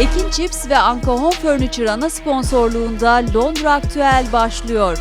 Ekin Chips ve Anka Home Furniture ana sponsorluğunda Londra Aktüel başlıyor.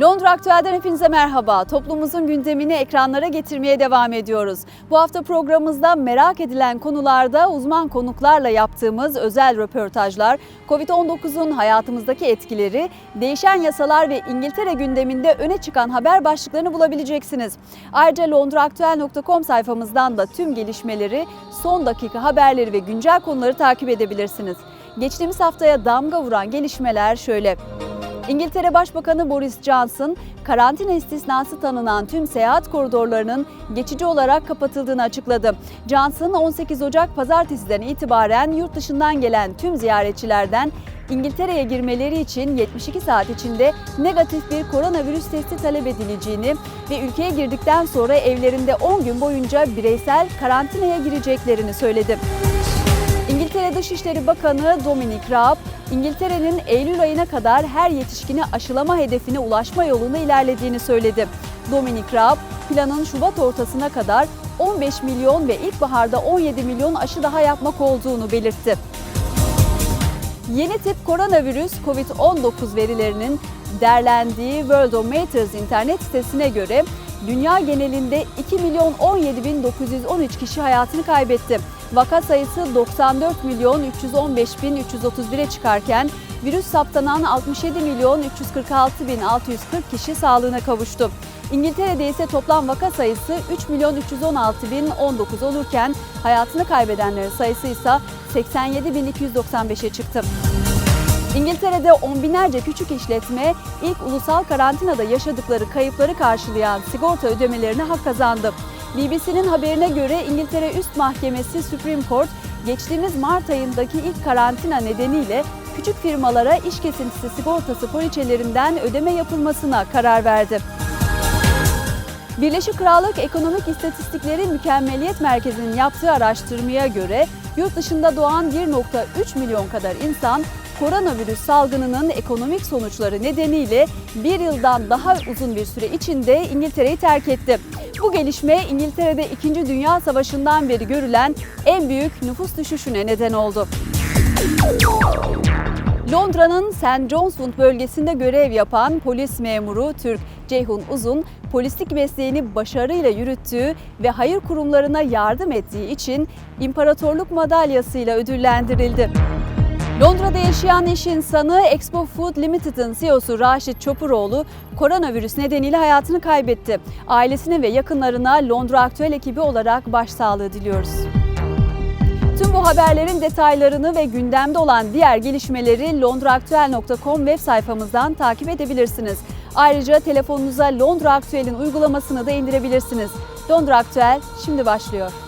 Londra Aktüel'den hepinize merhaba. Toplumumuzun gündemini ekranlara getirmeye devam ediyoruz. Bu hafta programımızda merak edilen konularda uzman konuklarla yaptığımız özel röportajlar, Covid-19'un hayatımızdaki etkileri, değişen yasalar ve İngiltere gündeminde öne çıkan haber başlıklarını bulabileceksiniz. Ayrıca londraaktüel.com sayfamızdan da tüm gelişmeleri, son dakika haberleri ve güncel konuları takip edebilirsiniz. Geçtiğimiz haftaya damga vuran gelişmeler şöyle. İngiltere Başbakanı Boris Johnson, karantina istisnası tanınan tüm seyahat koridorlarının geçici olarak kapatıldığını açıkladı. Johnson 18 Ocak pazartesiden itibaren yurt dışından gelen tüm ziyaretçilerden İngiltere'ye girmeleri için 72 saat içinde negatif bir koronavirüs testi talep edileceğini ve ülkeye girdikten sonra evlerinde 10 gün boyunca bireysel karantinaya gireceklerini söyledi. Dışişleri Bakanı Dominic Raab, İngiltere'nin Eylül ayına kadar her yetişkini aşılama hedefine ulaşma yolunda ilerlediğini söyledi. Dominic Raab, planın Şubat ortasına kadar 15 milyon ve ilkbaharda 17 milyon aşı daha yapmak olduğunu belirtti. Yeni tip koronavirüs COVID-19 verilerinin derlendiği World of Matters internet sitesine göre dünya genelinde 2 milyon 17 bin 913 kişi hayatını kaybetti. Vaka sayısı 94 milyon 315 bin 331'e çıkarken virüs saptanan 67 milyon 346 bin 640 kişi sağlığına kavuştu. İngiltere'de ise toplam vaka sayısı 3 milyon 316 bin 19 olurken hayatını kaybedenlerin sayısı ise 87 bin 295'e çıktı. İngiltere'de on binlerce küçük işletme ilk ulusal karantinada yaşadıkları kayıpları karşılayan sigorta ödemelerine hak kazandı. BBC'nin haberine göre İngiltere Üst Mahkemesi Supreme Court geçtiğimiz Mart ayındaki ilk karantina nedeniyle küçük firmalara iş kesintisi sigortası poliçelerinden ödeme yapılmasına karar verdi. Birleşik Krallık Ekonomik İstatistikleri Mükemmeliyet Merkezi'nin yaptığı araştırmaya göre yurt dışında doğan 1.3 milyon kadar insan koronavirüs salgınının ekonomik sonuçları nedeniyle bir yıldan daha uzun bir süre içinde İngiltere'yi terk etti. Bu gelişme İngiltere'de 2. Dünya Savaşı'ndan beri görülen en büyük nüfus düşüşüne neden oldu. Londra'nın St. John's Wood bölgesinde görev yapan polis memuru Türk Ceyhun Uzun, polislik mesleğini başarıyla yürüttüğü ve hayır kurumlarına yardım ettiği için İmparatorluk Madalyası'yla ödüllendirildi. Londra'da yaşayan iş insanı Expo Food Limited'ın CEO'su Raşit Çopuroğlu koronavirüs nedeniyle hayatını kaybetti. Ailesine ve yakınlarına Londra Aktüel ekibi olarak başsağlığı diliyoruz. Tüm bu haberlerin detaylarını ve gündemde olan diğer gelişmeleri londraaktüel.com web sayfamızdan takip edebilirsiniz. Ayrıca telefonunuza Londra Aktüel'in uygulamasını da indirebilirsiniz. Londra Aktüel şimdi başlıyor.